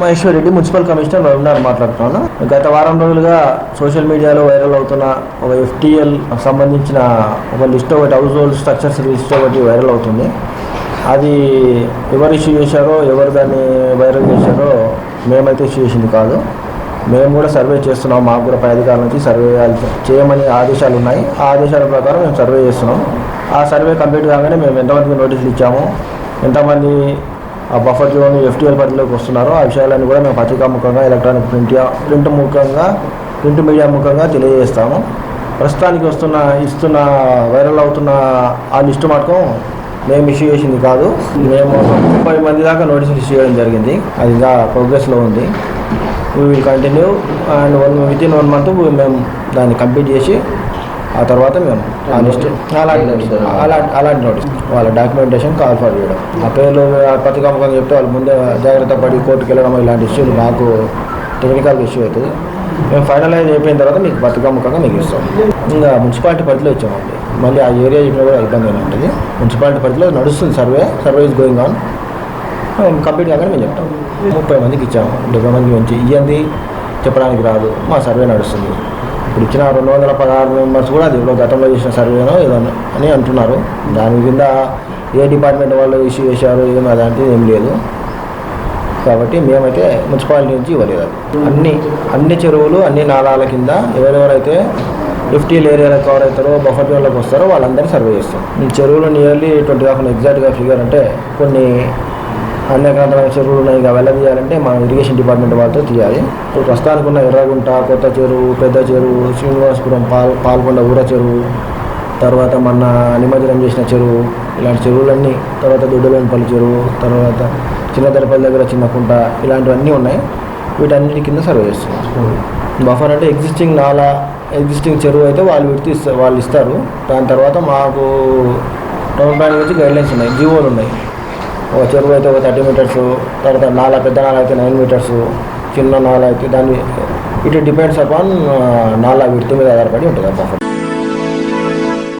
Maheshwar Reddy municipal commissioner రవినార్ మాట్లాడుతున్నాను గత వారం రోజులుగా సోషల్ మీడియాలో వైరల్ అవుతున్న ఒక ఎఫ్టీఎల్ సంబంధించిన ఒక లిస్ట్ ఒకటి హౌస్ హోల్డ్ స్ట్రక్చర్స్ లిస్ట్ ఒకటి వైరల్ అవుతుంది. అది ఎవరు ఇష్యూ చేశారో ఎవరు దాన్ని వైరల్ చేశారో మేమైతే ఇష్యూ చేసింది కాదు. మేము కూడా సర్వే చేస్తున్నాం మాకు కూడా పై అధికారుల నుంచి సర్వే చేయమని ఆదేశాలు ఉన్నాయి. ఆ ఆదేశాల ప్రకారం మేము సర్వే చేస్తున్నాం. ఆ సర్వే కంప్లీట్ కాగానే మేము ఎంతమందికి నోటీసులు ఇచ్చాము? ఎంతమంది బఫర్ జోన్ ఎఫ్టీఎల్ పరిధిలోకి వస్తున్నారో. ఆ విషయాలన్నీ కూడా మేము పత్రికా ముఖంగా ఎలక్ట్రానిక్ ప్రింట్ ప్రింట్ ముఖంగా ప్రింట్ మీడియా ముఖంగా తెలియజేస్తాము. ప్రస్తుతానికి వస్తున్న ఇస్తున్న వైరల్ అవుతున్న ఆ లిస్టు మాత్రం మేము ఇష్యూ చేసింది కాదు. మేము ముప్పై మంది దాకా నోటీసులు ఇష్యూ చేయడం జరిగింది. అది ఇంకా ప్రోగ్రెస్లో ఉంది. We will continue and one with in one month మేము దాన్ని కంప్లీట్ చేసి ఆ తర్వాత మేము అలాంటి అలాంటి అలాంటి నోటీస్ వాళ్ళ డాక్యుమెంటేషన్ కాల్ ఫర్ చేయడం ఆ పేర్లు ఆ పత్రికాముఖంగా చెప్తే వాళ్ళు ముందే జాగ్రత్త పడి కోర్టుకు వెళ్ళడం ఇలాంటి ఇష్యూలు మాకు టెక్నికల్ ఇష్యూ అవుతుంది. మేము ఫైనలైజ్ అయిపోయిన తర్వాత మీకు పత్రికాముఖంగా మీకు ఇస్తాం. ఇంకా మున్సిపాలిటీ పరిధిలో ఇచ్చామండి మళ్ళీ ఆ ఏరియా చెప్పినా కూడా ఇబ్బంది ఉంటుంది మున్సిపాలిటీ పరిధిలో నడుస్తుంది survey survey is going on complete కాగానే మేము చెప్తాం. ముప్పై మందికి ఇచ్చాము. డెబ్బై మందికి నుంచి ఇవ్వండి చెప్పడానికి రాదు. మా సర్వే నడుస్తుంది. ఇప్పుడు ఇచ్చిన రెండు వందల పదహారు మెంబర్స్ కూడా అది ఇప్పుడు గతంలో చేసిన సర్వేనో ఏదో అని అంటున్నారు. దాని కింద ఏ డిపార్ట్మెంట్ వాళ్ళు ఇష్యూ చేశారు ఏమో అలాంటిది ఏం లేదు. కాబట్టి మేమైతే మున్సిపాలిటీ నుంచి ఇవ్వలేదు అన్ని అన్ని చెరువులు అన్ని నాళాల కింద ఎవరెవరైతే ఫిఫ్టీల్ ఏరియాలో కవర్ అవుతారో బఫర్ జోన్లోకి వస్తారో వాళ్ళందరినీ సర్వే చేస్తాం ఈ చెరువులు నియర్లీ ట్వంటీ థౌసండ్ ఎగ్జాక్ట్గా ఫిగర్ అంటే కొన్ని అన్యక్రాంతమైన చెరువులు ఉన్నాయి. ఇక వెళ్ళదీయాలంటే మనం ఇరిగేషన్ డిపార్ట్మెంట్ వాళ్ళతో తీయాలి. ఇప్పుడు ప్రస్తుతానికి ఉన్న ఎర్రగుంట కొత్త చెరువు పెద్ద చెరువు శ్రీనివాసపురం పాల్ పాల్గొండ ఊర చెరువు తర్వాత మన నిమజ్జనం చేసిన చెరువు ఇలాంటి చెరువులన్నీ తర్వాత దొడ్డలేనిపల్లి చెరువు తర్వాత చిన్నదరపల్లి దగ్గర చిన్న కుంట ఇలాంటివన్నీ ఉన్నాయి. వీటన్నిటి కింద సర్వే చేస్తున్నాం. బఫర్ అంటే ఎగ్జిస్టింగ్ నాలా ఎగ్జిస్టింగ్ చెరువు అయితే వాళ్ళు విడితే ఇస్తారు వాళ్ళు ఇస్తారు. దాని తర్వాత మాకు టౌన్ ప్లానింగ్ నుంచి గైడ్లైన్స్ ఉన్నాయి. జీవోలు ఉన్నాయి. ఒక చెరువు అయితే ఒక థర్టీ మీటర్స్ తర్వాత నాలా పెద్ద నాలా అయితే నైన్ మీటర్స్ చిన్న నాలా అయితే దాన్ని ఇట్ డిపెండ్స్ అపాన్ నాలా విడుతు మీద ఆధారపడి ఉంటుంది ఆ